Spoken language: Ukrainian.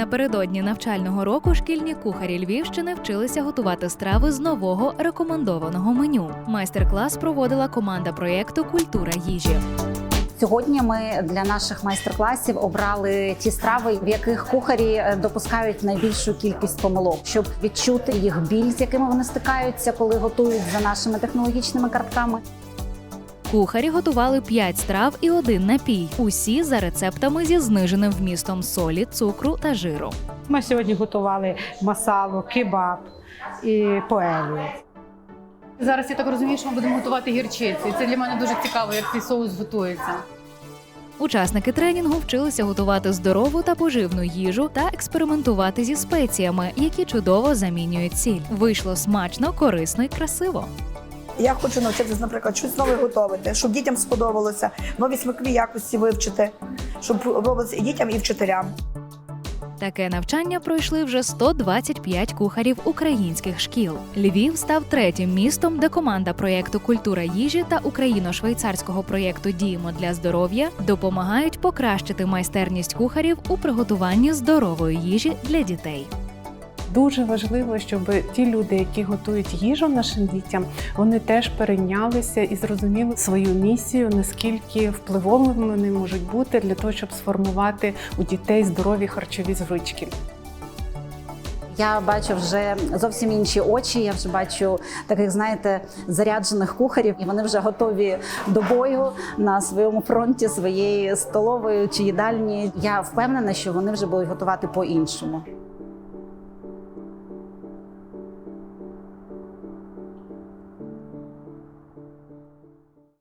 Напередодні навчального року шкільні кухарі Львівщини вчилися готувати страви з нового рекомендованого меню. Майстер-клас проводила команда проєкту Культура їжі. Сьогодні ми для наших майстер-класів обрали ті страви, в яких кухарі е, допускають найбільшу кількість помилок, щоб відчути їх біль, з якими вони стикаються, коли готують за нашими технологічними картками. Кухарі готували 5 страв і один напій. Усі за рецептами зі зниженим вмістом солі, цукру та жиру. Ми сьогодні готували масалу, кебаб і поелію. Зараз я так розумію, що ми будемо готувати гірчиці. Це для мене дуже цікаво, як цей соус готується. Учасники тренінгу вчилися готувати здорову та поживну їжу та експериментувати зі спеціями, які чудово замінюють сіль. Вийшло смачно, корисно і красиво. Я хочу навчитися, наприклад, щось нове готувати, щоб дітям сподобалося, нові смакові якості вивчити, щоб подобалося і дітям, і вчителям. Таке навчання пройшли вже 125 кухарів українських шкіл. Львів став третім містом, де команда проєкту Культура їжі та україно-швейцарського проєкту Діємо для здоров'я допомагають покращити майстерність кухарів у приготуванні здорової їжі для дітей. Дуже важливо, щоб ті люди, які готують їжу нашим дітям, вони теж перейнялися і зрозуміли свою місію, наскільки впливовими вони можуть бути для того, щоб сформувати у дітей здорові харчові звички. Я бачу вже зовсім інші очі. Я вже бачу таких, знаєте, заряджених кухарів, і вони вже готові до бою на своєму фронті своєї столової чи їдальні. Я впевнена, що вони вже будуть готувати по-іншому.